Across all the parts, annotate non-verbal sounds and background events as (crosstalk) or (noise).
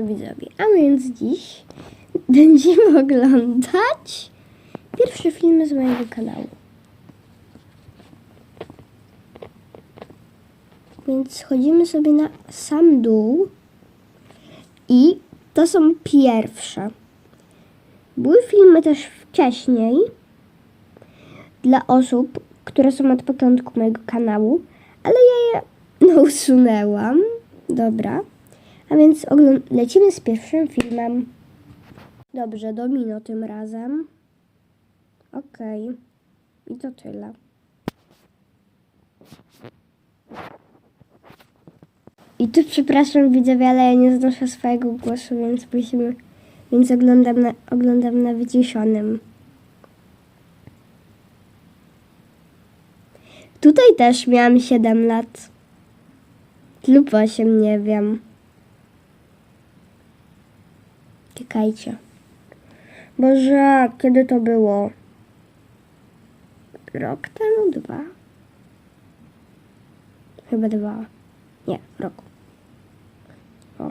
dobrze widzowie, a więc dziś (laughs) będziemy oglądać pierwszy film z mojego kanału. Więc schodzimy sobie na sam dół i to są pierwsze. Były filmy też wcześniej dla osób, które są od początku mojego kanału, ale ja je (laughs) no, usunęłam. Dobra. A więc lecimy z pierwszym filmem. Dobrze, domino tym razem. Okej. I to tyle. I tu przepraszam widzowie, ale ja nie znoszę swojego głosu, więc musimy, więc oglądam na, oglądam na wyciszonym. Tutaj też miałam 7 lat. Lub 8, nie wiem. Czekajcie. Boże, kiedy to było? Rok temu? Dwa? Chyba dwa. Nie, rok. O.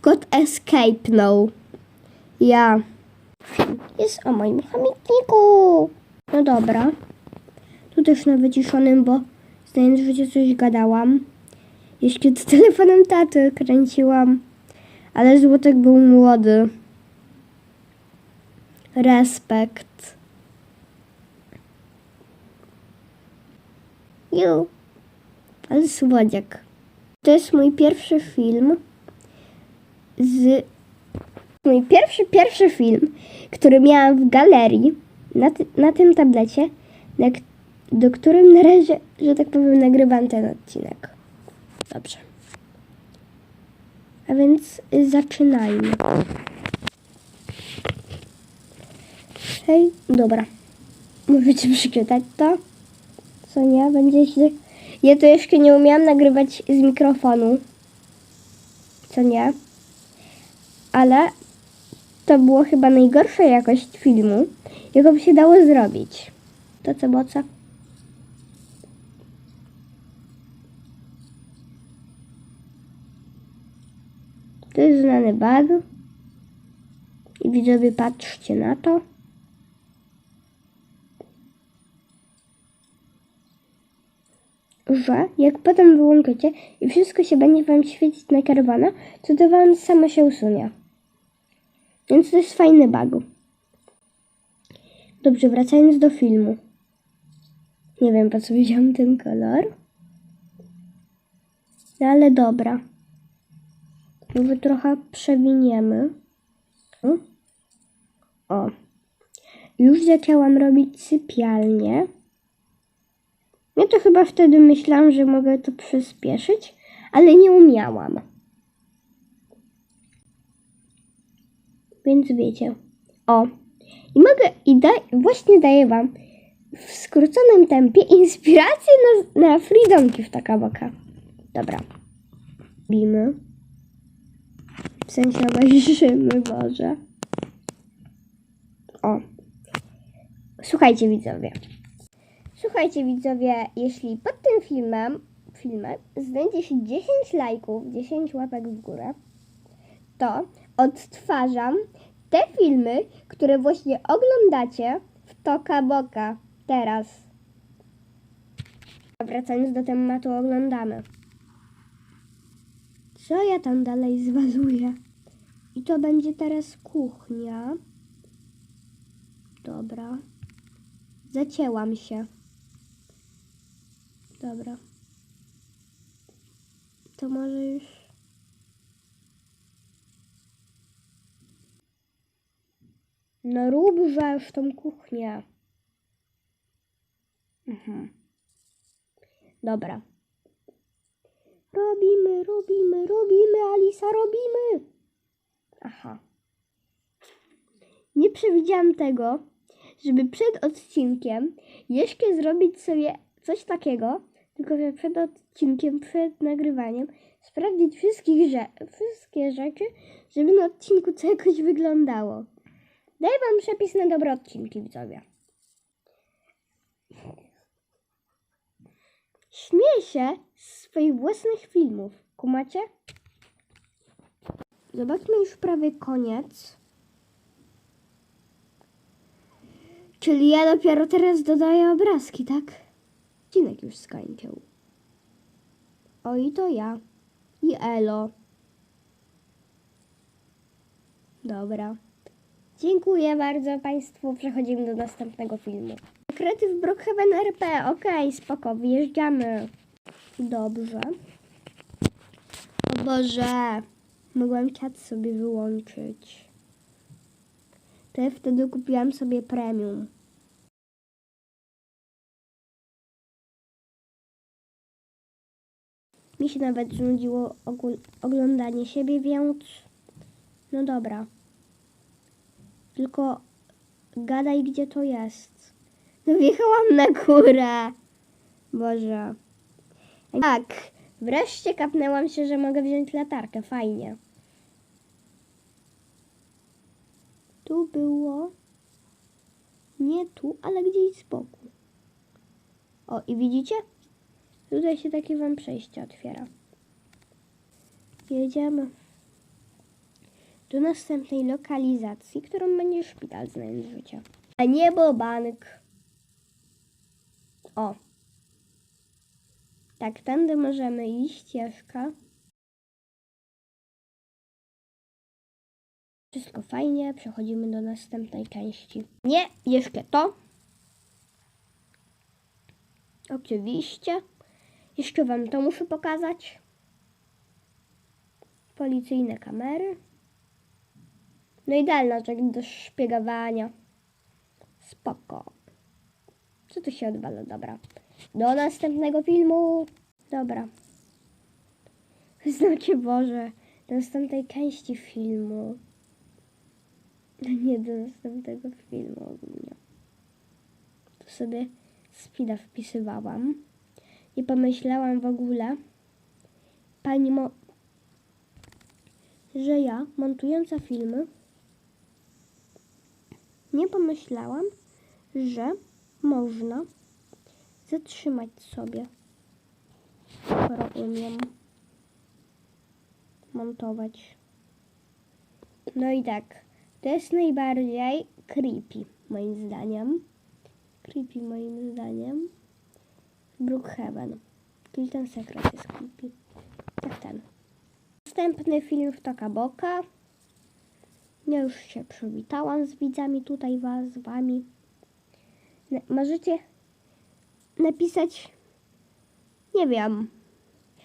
Kod Escape No. Ja. Jest o moim chomikniku. No dobra. Tu też na wyciszonym, bo znając życie coś gadałam. Jeszcze z telefonem taty kręciłam. Ale Złotek był młody. Respekt. Ju. Ale słodziak. To jest mój pierwszy film z... Mój pierwszy, pierwszy film, który miałam w galerii na, ty, na tym tablecie, na, do którym na razie, że tak powiem, nagrywam ten odcinek. Dobrze. A więc y, zaczynajmy. Hej, dobra. Możecie przeczytać to? Co nie? Będzie się... Ja to jeszcze nie umiałam nagrywać z mikrofonu. Co nie? Ale to było chyba najgorsza jakość filmu, jaką się dało zrobić. To co, boca? To jest znany bug. I widzowie, patrzcie na to. Że jak potem wyłączycie i wszystko się będzie wam świecić na czerwono, to to wam samo się usunie. Więc to jest fajny bug. Dobrze, wracając do filmu. Nie wiem, po co wziąłem ten kolor. No ale dobra. Może trochę przewiniemy. O. Już zaczęłam robić sypialnię. Ja to chyba wtedy myślałam, że mogę to przyspieszyć, ale nie umiałam. Więc wiecie. O. I mogę, i daj, właśnie daję wam w skróconym tempie inspirację na, na freedomki w taka boka. Dobra. Bimy. W sensie obejrzymy, Boże. O. Słuchajcie, widzowie. Słuchajcie, widzowie, jeśli pod tym filmem, filmem znajdzie się 10 lajków, 10 łapek w górę, to odtwarzam te filmy, które właśnie oglądacie w Toka Boka teraz. Wracając do tematu, oglądamy. Co ja tam dalej zwaluję? I to będzie teraz kuchnia. Dobra. Zacięłam się. Dobra. To może już. No rób już tą kuchnię. Mhm. Dobra. Robimy, robimy, robimy, Alisa, robimy. Aha. Nie przewidziałam tego, żeby przed odcinkiem jeszcze zrobić sobie coś takiego, tylko że przed odcinkiem, przed nagrywaniem sprawdzić wszystkich rze- wszystkie rzeczy, żeby na odcinku to jakoś wyglądało. Daję wam przepis na dobre odcinki, widzowie. Śmieję się z swoich własnych filmów. Kumacie? zobaczmy już prawie koniec. Czyli ja dopiero teraz dodaję obrazki, tak? Odcinek już skończył. O i to ja. I Elo. Dobra. Dziękuję bardzo Państwu. Przechodzimy do następnego filmu. Sekrety w Brookhaven RP. Okej, spoko, wyjeżdżamy. Dobrze. O Boże. Mogłem czat sobie wyłączyć. To ja wtedy kupiłam sobie premium. Mi się nawet znudziło oglądanie siebie, więc no dobra. Tylko gadaj, gdzie to jest. Wjechałam na górę. Boże. Tak, wreszcie kapnęłam się, że mogę wziąć latarkę. Fajnie. Tu było. Nie tu, ale gdzieś z boku. O, i widzicie? Tutaj się takie wam przejście otwiera. Jedziemy do następnej lokalizacji, którą będzie szpital znając życia. A niebo bank. O. Tak, tędy możemy iść, ścieżka. Wszystko fajnie, przechodzimy do następnej części. Nie, jeszcze to. Oczywiście. Jeszcze wam to muszę pokazać. Policyjne kamery. No idealna rzecz do szpiegowania. Spoko. Co tu się odwala? Dobra. Do następnego filmu. Dobra. Znacie Boże, do następnej części filmu. Nie do następnego filmu ogólnie. Tu sobie speeda wpisywałam. Nie pomyślałam w ogóle, pani mo, że ja, montująca filmy, nie pomyślałam, że można zatrzymać sobie, skoro umiem montować. No i tak, to jest najbardziej creepy, moim zdaniem. Creepy, moim zdaniem. Brookhaven. Czyli ten sekret jest creepy. Tak ten. Następny film w Toka Boka. Ja już się przywitałam z widzami tutaj was, z wami. Możecie napisać, nie wiem,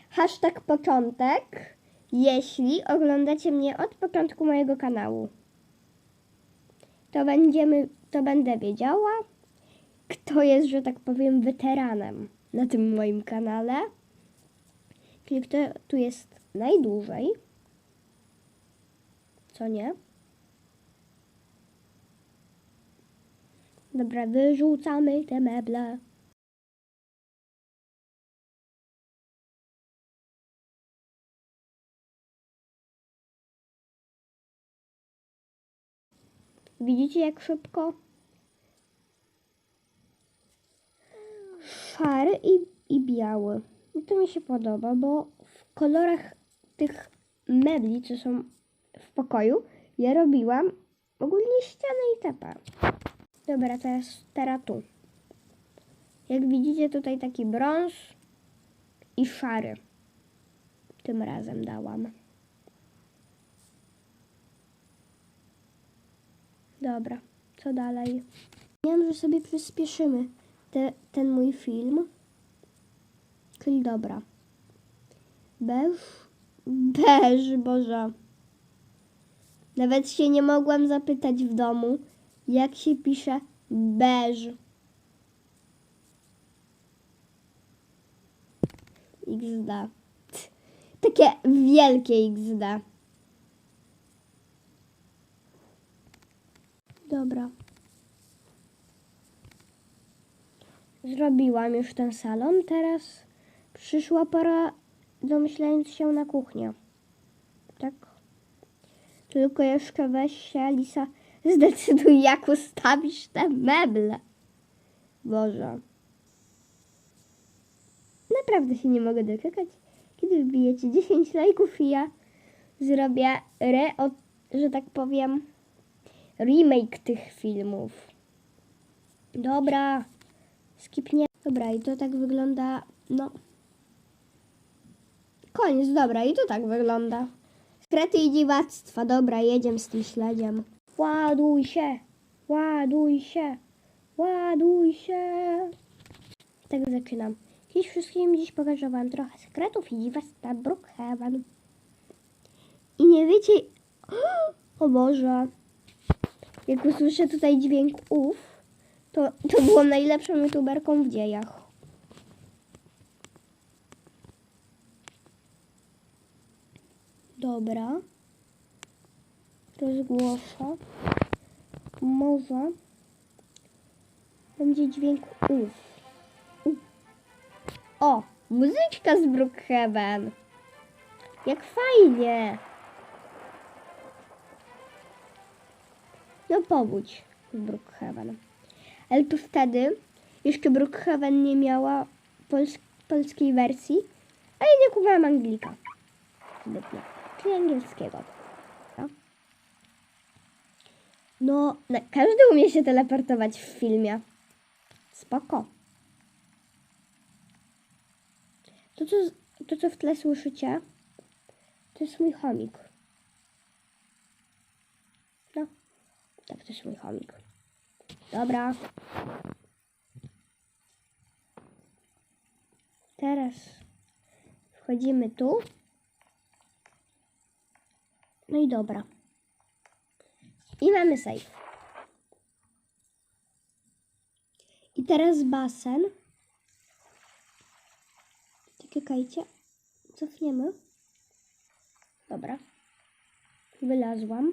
hashtag początek, jeśli oglądacie mnie od początku mojego kanału. To będziemy, to będę wiedziała, kto jest, że tak powiem, weteranem na tym moim kanale. Czyli kto tu jest najdłużej. Co nie? Dobra, wyrzucamy te meble. Widzicie jak szybko? Szary i, i biały. I to mi się podoba, bo w kolorach tych mebli, co są w pokoju, ja robiłam ogólnie ściany i tepa. Dobra, teraz, teraz tu. Jak widzicie tutaj taki brąz i szary. Tym razem dałam. Dobra, co dalej? Wiem, że sobie przyspieszymy te, ten mój film. Czyli dobra. Beż? Beż, Boże. Nawet się nie mogłam zapytać w domu, jak się pisze beż. XD. Takie wielkie XD. Dobra. Zrobiłam już ten salon, teraz przyszła pora domyślając się na kuchnię. Tak? Tylko jeszcze weź się, Alisa, zdecyduj jak ustawisz te meble. Boże. Naprawdę się nie mogę doczekać, kiedy wbijecie 10 lajków i ja zrobię re, że tak powiem, remake tych filmów. Dobra, skipnie. Dobra, i to tak wygląda, no. Koniec, dobra, i to tak wygląda. Skrety i dziwactwa, dobra, jedziemy z tym śledziem. Ładuj się, ładuj się, ładuj się. Tak zaczynam. Dziś wszystkim dziś pokażę wam trochę sekretów i dziwactwa Brookhaven. I nie wiecie... (gasps) O Boże. Jak usłyszę tutaj dźwięk ów, to, to byłam najlepszą youtuberką w dziejach. Dobra. Rozgłoszę. Może będzie dźwięk ów. O, muzyczka z Brookhaven. Jak fajnie. No powódź z Brookhaven. Ale to wtedy jeszcze Brookhaven nie miała pols- polskiej wersji, a ja nie kupowałam Anglika. Zbytnio. Czyli angielskiego. No. No, każdy umie się teleportować w filmie. Spoko. To co, to, co w tle słyszycie, to jest mój chomik. No, tak, to jest mój chomik. Dobra. Teraz wchodzimy tu. No i dobra. I mamy safe. I teraz basen. Czekajcie. Cofniemy. Dobra. Wylazłam.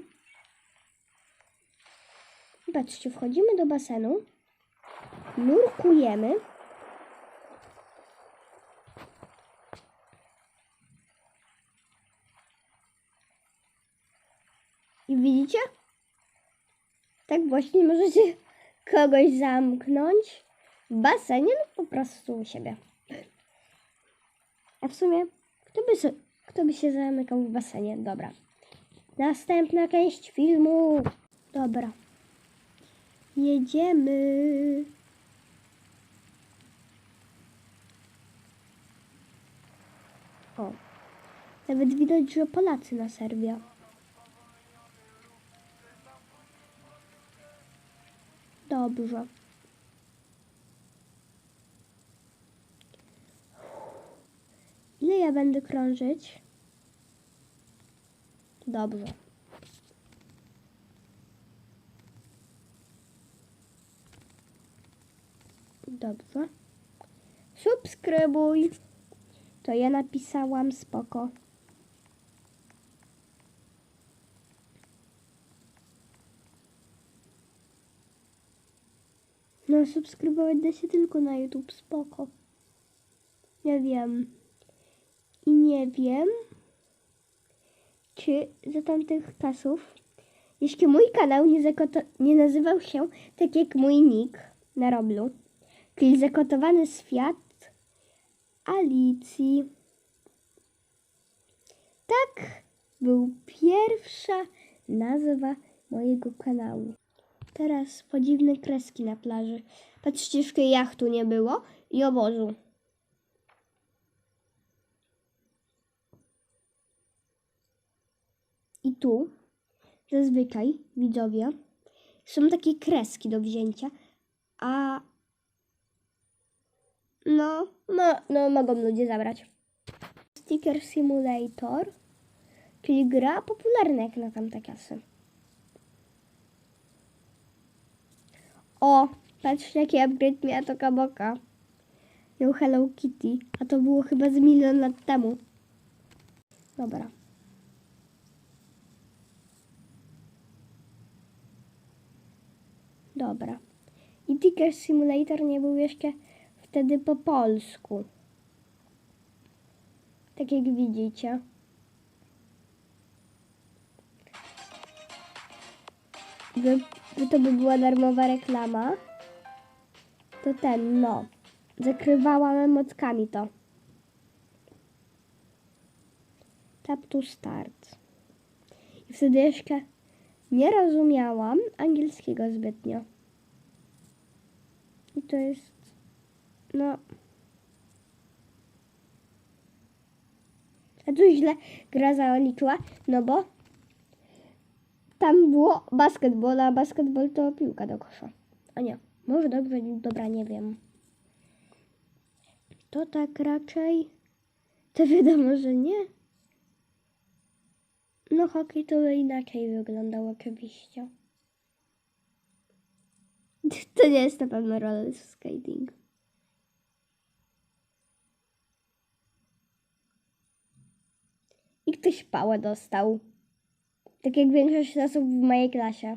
Patrzcie, wchodzimy do basenu. Nurkujemy. I widzicie? Tak właśnie możecie kogoś zamknąć w basenie lub po prostu u siebie. A w sumie, kto by, se, kto by się zamykał w basenie? Dobra. Następna część filmu. Dobra. Jedziemy. O. Nawet widać, że Polacy na serwie. Dobrze. Ile ja będę krążyć? Dobrze. Dobrze. Subskrybuj. To ja napisałam spoko. No, subskrybować da się tylko na YouTube, spoko. Nie wiem. I nie wiem, czy za tamtych czasów, jeśli mój kanał nie, nie nazywał się tak jak mój nick na Roblu, czyli Zakotowany Świat Alicji. Tak był pierwsza nazwa mojego kanału. Teraz podziwne kreski na plaży. Patrzcie, jachtu nie było i obozu. I tu zazwyczaj widzowie są takie kreski do wzięcia, a no, no, no mogą ludzie zabrać. Sticker Simulator, czyli gra popularna jak na tamte czasy. O, patrzcie jaki upgrade miała to kaboka. Miał Hello Kitty, a to było chyba z milion lat temu. Dobra. Dobra. I Ticker Simulator nie był jeszcze wtedy po polsku. Tak jak widzicie. By, by to by była darmowa reklama. To ten, no. Zakrywałam emotkami to. Tap to start. Wtedy jeszcze nie rozumiałam angielskiego zbytnio. I to jest, no... A tu źle gra zaliczyła, no bo tam było basketball, a basketball to piłka do kosza. A nie, może dobrze, dobra, nie wiem. To tak raczej, to wiadomo, że nie. No hokej to inaczej wyglądał oczywiście. (laughs) To nie jest na pewno roller skating. I ktoś pałę dostał. Tak jak większość osób w mojej klasie.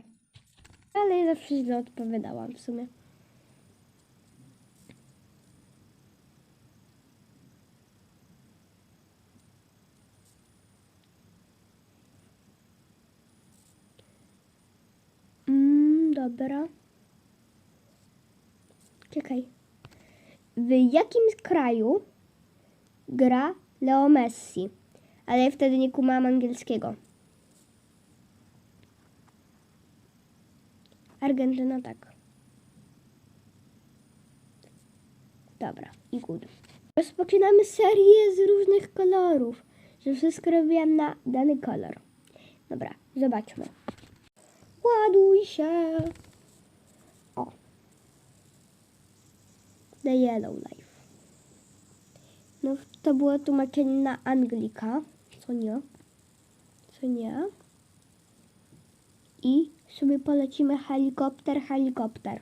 Ale ja zawsze źle odpowiadałam w sumie. Mm, dobra. Czekaj. W jakim kraju gra Leo Messi? Ale ja wtedy nie kumałam angielskiego. Argentyna tak. Dobra, i good. Rozpoczynamy serię z różnych kolorów, że wszystko robiłam na dany kolor. Dobra, zobaczmy. Ładuj się. O. The Yellow Life. No, to było tłumaczenie na Anglika. Co nie? Co nie? I sobie polecimy helikopter, helikopter.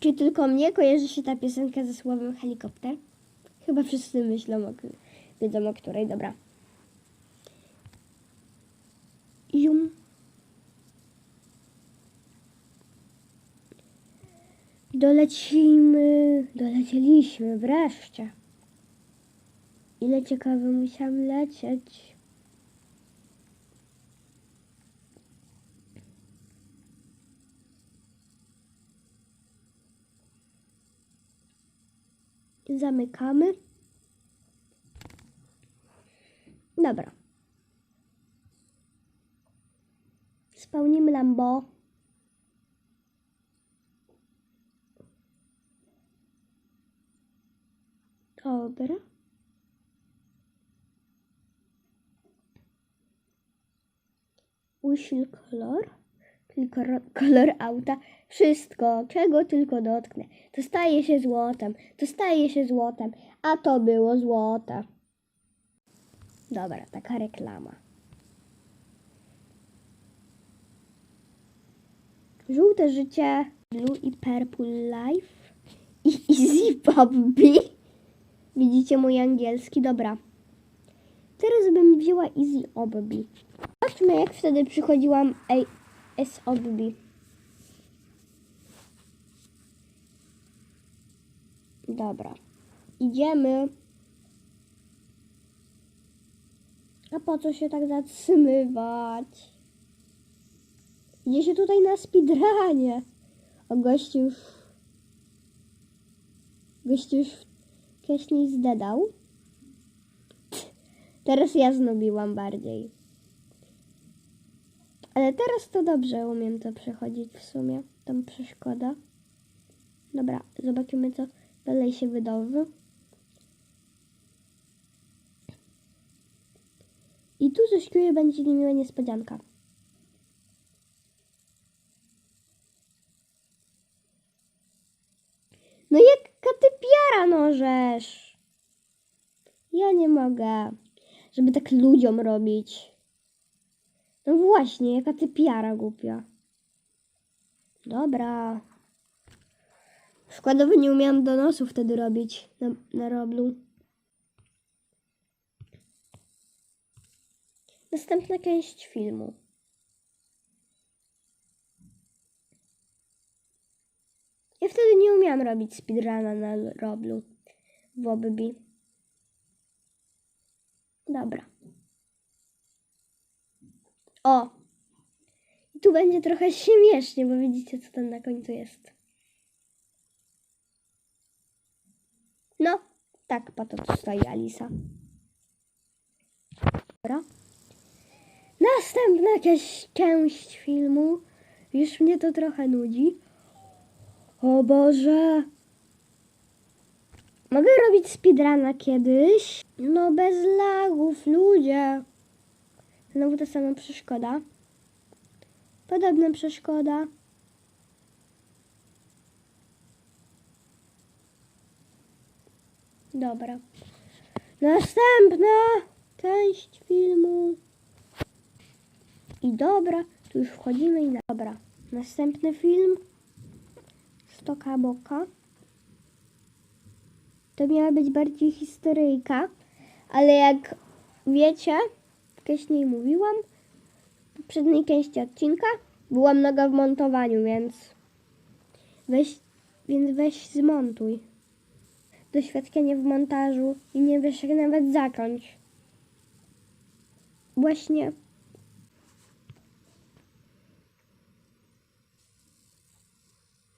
Czy tylko mnie kojarzy się ta piosenka ze słowem helikopter? Chyba wszyscy myślą, o, wiedzą o której. Dobra. Jum. Dolecimy, dolecieliśmy wreszcie. Ile ciekawe musiałam lecieć. Zamykamy. Dobra. Spełnimy Lambo. Dobra. Usil kolor, tylko kolor auta, wszystko, czego tylko dotknę. To staje się złotem, to staje się złotem, a to było złote. Dobra, taka reklama. Żółte życie, blue i purple life i easy Bobby. Widzicie mój angielski? Dobra. Teraz bym wzięła easy Obby. Zobaczmy jak wtedy przychodziłam AS Obby. Dobra. Idziemy. A po co się tak zatrzymywać? Idzie się tutaj na speedrunie. O gościu już... Gościu już wcześniej zdedał. Teraz ja znubiłam bardziej. Ale teraz to dobrze umiem to przechodzić w sumie. Tam przeszkoda. Dobra, zobaczymy co dalej się wydarzy. I tu coś czuję, będzie niemiła niespodzianka. No jaka ty piara możesz? Ja nie mogę, żeby tak ludziom robić. No właśnie, jaka ty piara głupia. Dobra. Składowy nie umiałam donosu wtedy robić na, na Roblu. Następna część filmu. Ja wtedy nie umiałam robić speedruna na Roblu w Obby. Dobra. O! I tu będzie trochę śmiesznie, bo widzicie, co tam na końcu jest. No, tak, po to tu stoi Alisa. Dobra. Następna jakaś część filmu. Już mnie to trochę nudzi. O Boże. Mogę robić speedruna kiedyś? No bez lagów, ludzie. Znowu ta sama przeszkoda. Podobna przeszkoda. Dobra. Następna część filmu. I dobra, tu już wchodzimy i na... Dobra. Następny film. Stoka Boka. To miała być bardziej historyjka, ale jak wiecie, wcześniej mówiłam, w poprzedniej części odcinka byłam noga w montowaniu, więc weź, więc weź zmontuj doświadczenie w montażu i nie wiesz jak nawet zacząć. Właśnie.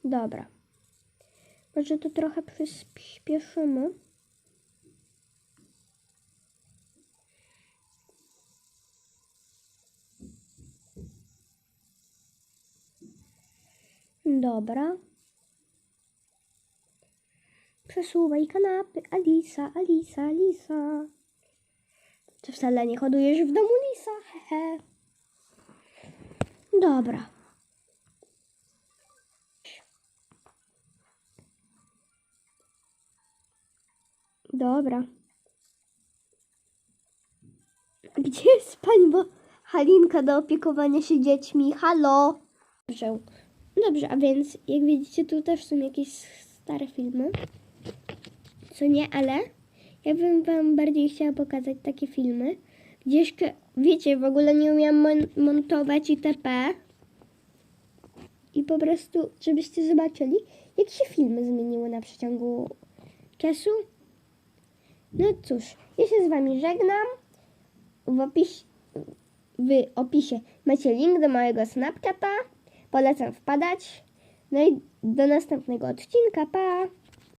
Dobra. Może to trochę przyspieszymy. Dobra. Przesuwaj kanapy, Alisa, Alisa, Alisa. Czy wcale nie hodujesz w domu lisa? Hehe. Dobra. Dobra. Gdzie jest pani, bo Halinka do opiekowania się dziećmi? Halo? Dobrze. Dobrze, a więc jak widzicie, tu też są jakieś stare filmy. Co nie, ale ja bym wam bardziej chciała pokazać takie filmy, gdzie jeszcze, wiecie, w ogóle nie umiałam mon- montować itp. I po prostu, żebyście zobaczyli, jak się filmy zmieniły na przeciągu czasu. No cóż, ja się z wami żegnam. W, opis, w opisie macie link do mojego Snapchata. Polecam wpadać. No i do następnego odcinka. Pa!